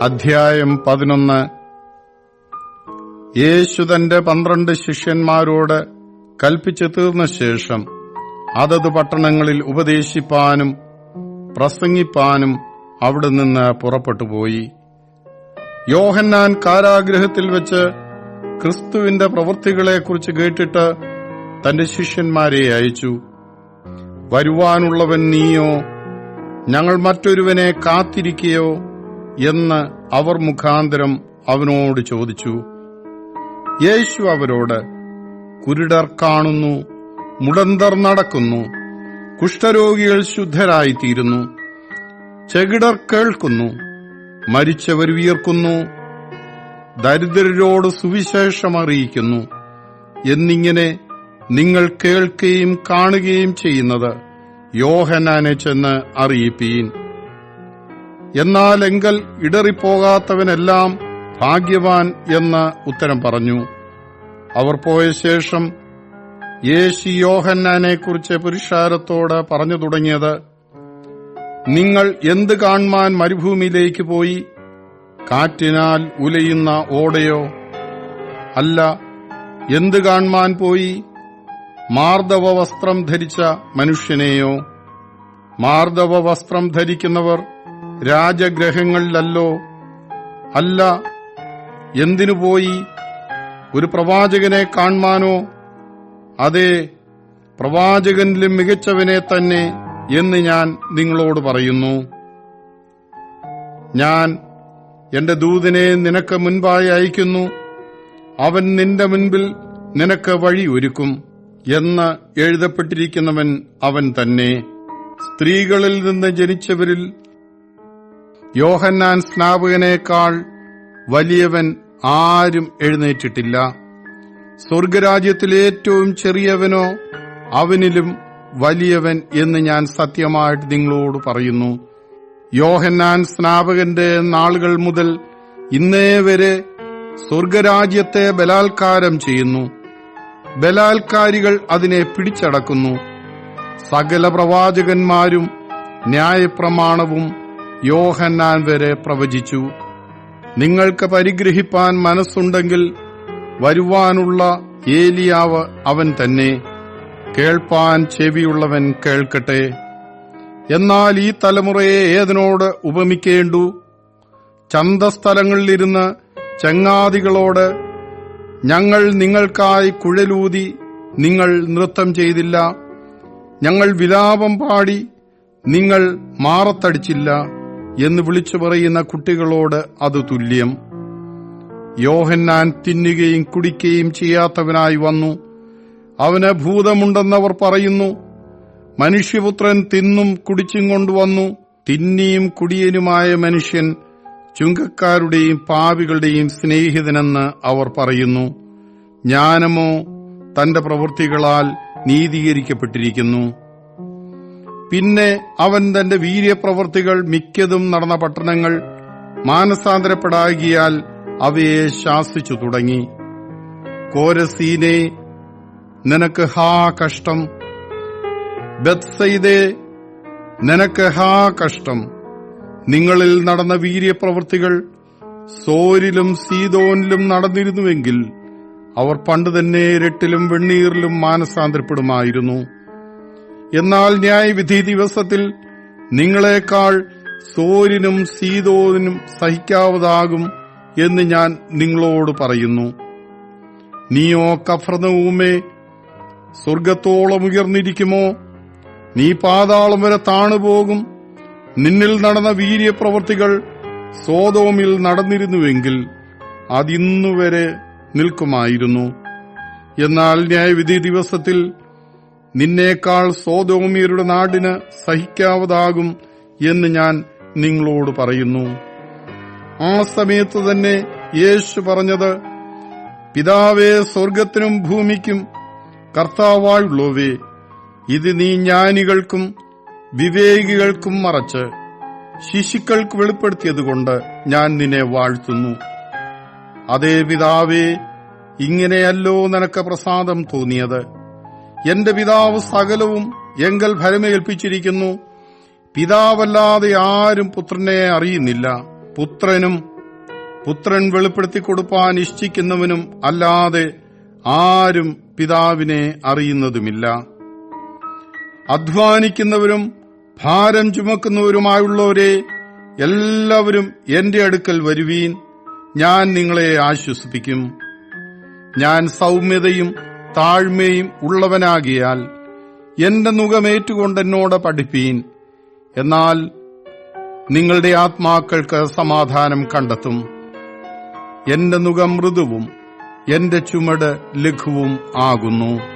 അധ്യായം പതിനൊന്ന്. യേശു തന്റെ പന്ത്രണ്ട് ശിഷ്യന്മാരോട് കൽപ്പിച്ചു തീർന്ന ശേഷം അതത് പട്ടണങ്ങളിൽ ഉപദേശിപ്പാനും പ്രസംഗിപ്പാനും അവിടെ നിന്ന് പുറപ്പെട്ടുപോയി. യോഹന്നാൻ കാരാഗ്രഹത്തിൽ വെച്ച് ക്രിസ്തുവിന്റെ പ്രവൃത്തികളെക്കുറിച്ച് കേട്ടിട്ട് തന്റെ ശിഷ്യന്മാരെ അയച്ചു. വരുവാനുള്ളവൻ നീയോ? ഞങ്ങൾ മറ്റൊരുവനെ കാത്തിരിക്കയോ? എന്ന് അവർ മുഖാന്തരം അവനോട് ചോദിച്ചു. യേശു അവരോട് കുരുടർ കാണുന്നു മുടന്തർ നടക്കുന്നു കുഷ്ഠരോഗികൾ ശുദ്ധരായിത്തീരുന്നു ചെകിടർ കേൾക്കുന്നു മരിച്ചവർ വിയർക്കുന്നു ദരിദ്രരോട് സുവിശേഷം അറിയിക്കുന്നു എന്നിങ്ങനെ നിങ്ങൾ കേൾക്കുകയും കാണുകയും ചെയ്യുന്നത് യോഹനാനെ ചെന്ന് അറിയിപ്പീൻ. എന്നാൽ എങ്കൽ ഇടറിപ്പോകാത്തവനെല്ലാം ഭാഗ്യവാൻ എന്ന് ഉത്തരം പറഞ്ഞു. അവർ പോയ ശേഷം യേശു യോഹന്നാനെക്കുറിച്ച് പുരുഷാരത്തോട് പറഞ്ഞു തുടങ്ങിയത് നിങ്ങൾ എന്ത് കാൺമാൻ മരുഭൂമിയിലേക്ക് പോയി? കാറ്റിനാൽ ഉലയുന്ന ഓടയോ? അല്ല എന്ത് കാൺമാൻ പോയി? മാർദ്ദവ വസ്ത്രം ധരിച്ച മനുഷ്യനെയോ? മാർദ്ദവ വസ്ത്രം ധരിക്കുന്നവർ രാജഗ്രഹങ്ങളിലല്ലോ. അല്ല എന്തിനു പോയി ഒരു പ്രവാചകനെ കാൺമാനോ അതെ പ്രവാചകനിലും മികച്ചവനെ തന്നെ എന്ന് ഞാൻ നിങ്ങളോട് പറയുന്നു. ഞാൻ എന്റെ ദൂതനെ നിനക്ക് മുൻപായി അയക്കുന്നു. അവൻ നിന്റെ മുൻപിൽ നിനക്ക് വഴി ഒരുക്കും എന്ന് എഴുതപ്പെട്ടിരിക്കുന്നവൻ അവൻ തന്നെ. സ്ത്രീകളിൽ നിന്ന് ജനിച്ചവരിൽ യോഹന്നാൻ സ്നാപകനേക്കാൾ വലിയവൻ ആരും എഴുന്നേറ്റിട്ടില്ല. സ്വർഗരാജ്യത്തിലെ ഏറ്റവും ചെറിയവനോ അവനിലും വലിയവൻ എന്ന് ഞാൻ സത്യമായിട്ട് നിങ്ങളോട് പറയുന്നു. യോഹന്നാൻ സ്നാപകന്റെ നാളുകൾ മുതൽ ഇന്നേ വരെ സ്വർഗരാജ്യത്തെ ബലാത്കാരം ചെയ്യുന്നു. ബലാത്കാരികൾ അതിനെ പിടിച്ചടക്കുന്നു. സകല പ്രവാചകന്മാരും ന്യായപ്രമാണവും യോഹന്നാൻ വരെ പ്രവചിച്ചു. നിങ്ങൾക്ക് പരിഗ്രഹിപ്പാൻ മനസ്സുണ്ടെങ്കിൽ വരുവാനുള്ള ഏലിയാവ് അവൻ തന്നെ. കേൾപ്പാൻ ചെവിയുള്ളവൻ കേൾക്കട്ടെ. എന്നാൽ ഈ തലമുറയെ ഏതിനോട് ഉപമിക്കേണ്ടു? ചന്തസ്ഥലങ്ങളിലിരുന്ന് ചങ്ങാതികളോട് ഞങ്ങൾ നിങ്ങൾക്കായി കുഴലൂതി നിങ്ങൾ നൃത്തം ചെയ്തില്ല. ഞങ്ങൾ വിലാപം പാടി നിങ്ങൾ മാറത്തടിച്ചില്ല. എന്ന് വിളിച്ചു പറയുന്ന കുട്ടികളോട് അത് തുല്യം. യോഹന്നാൻ തിന്നുകയും കുടിക്കുകയും ചെയ്യാത്തവനായി വന്നു. അവന് ഭൂതമുണ്ടെന്നവർ പറയുന്നു. മനുഷ്യപുത്രൻ തിന്നും കുടിച്ചും കൊണ്ടുവന്നു. തിന്നിയും കുടിയനുമായ മനുഷ്യൻ ചുങ്കക്കാരുടെയും പാവികളുടെയും സ്നേഹിതനെന്ന് അവർ പറയുന്നു. ജ്ഞാനമോ തന്റെ പ്രവൃത്തികളാൽ നീതീകരിക്കപ്പെട്ടിരിക്കുന്നു. പിന്നെ അവൻ തന്റെ വീര്യപ്രവൃത്തികൾ മിക്കതും നടന്ന പട്ടണങ്ങൾ മാനസാന്തരപ്പെടാകിയാൽ അവയെ ശാസിച്ചു തുടങ്ങി. കോരസീനെ നിനക്ക് ഹാ കഷ്ടം. ബത്സൈദേ നിനക്ക് ഹാ കഷ്ടം. നിങ്ങളിൽ നടന്ന വീര്യപ്രവൃത്തികൾ സോരിലും സീതോനിലും നടന്നിരുന്നുവെങ്കിൽ അവർ പണ്ട് തന്നെ രട്ടിലും വെണ്ണീറിലും മാനസാന്തരപ്പെടുമായിരുന്നു. എന്നാൽ ന്യായവിധി ദിവസത്തിൽ നിങ്ങളെക്കാൾ സോരിനും സീതോനും സഹിക്കാവതാകും എന്ന് ഞാൻ നിങ്ങളോട് പറയുന്നു. നീയോ കഫ്രനവുമേ സ്വർഗത്തോളം ഉയർന്നിരിക്കുമോ? നീ പാതാളം വരെ താണുപോകും. നിന്നിൽ നടന്ന വീര്യപ്രവൃത്തികൾ സോതോമിൽ നടന്നിരുന്നുവെങ്കിൽ അതിന്നുവരെ നിൽക്കുമായിരുന്നു. എന്നാൽ ന്യായവിധി ദിവസത്തിൽ നിന്നേക്കാൾ സോതോമിയരുടെ നാടിന് സഹിക്കാവതാകും എന്ന് ഞാൻ നിങ്ങളോട് പറയുന്നു. ആ സമയത്ത് തന്നെ യേശു പറഞ്ഞത് പിതാവേ സ്വർഗത്തിനും ഭൂമിക്കും കർത്താവായുള്ളവേ ഇത് നീ ജ്ഞാനികൾക്കും വിവേകികൾക്കും മറച്ച് ശിശുക്കൾക്ക് വെളിപ്പെടുത്തിയതുകൊണ്ട് ഞാൻ നിന്നെ വാഴ്ത്തുന്നു. അതേ പിതാവേ ഇങ്ങനെയല്ലോ നിനക്ക് പ്രസാദം തോന്നിയത്. എന്റെ പിതാവ് സകലവും എങ്കൽ ഭരമേൽപ്പിച്ചിരിക്കുന്നു. പിതാവല്ലാതെ ആരും പുത്രനെ അറിയുന്നില്ല. പുത്രനും പുത്രൻ വെളിപ്പെടുത്തി കൊടുപ്പാൻ ഇഷ്ടിക്കുന്നവനും അല്ലാതെ ആരും പിതാവിനെ അറിയുന്നതുമില്ല. അധ്വാനിക്കുന്നവരും ഭാരം ചുമക്കുന്നവരുമായുള്ളവരെ എല്ലാവരും എന്റെ അടുക്കൽ വരുവീൻ. ഞാൻ നിങ്ങളെ ആശ്വസിപ്പിക്കും. ഞാൻ സൗമ്യതയും താഴ്മയും ഉള്ളവനാകിയാൽ എന്റെ മുഖമേറ്റുകൊണ്ട് എന്നോട് പഠിപ്പീൻ. എന്നാൽ നിങ്ങളുടെ ആത്മാക്കൾക്ക് സമാധാനം കണ്ടെത്തും. എന്റെ നുഖം മൃദുവും എന്റെ ചുമട് ലഘുവും ആകുന്നു.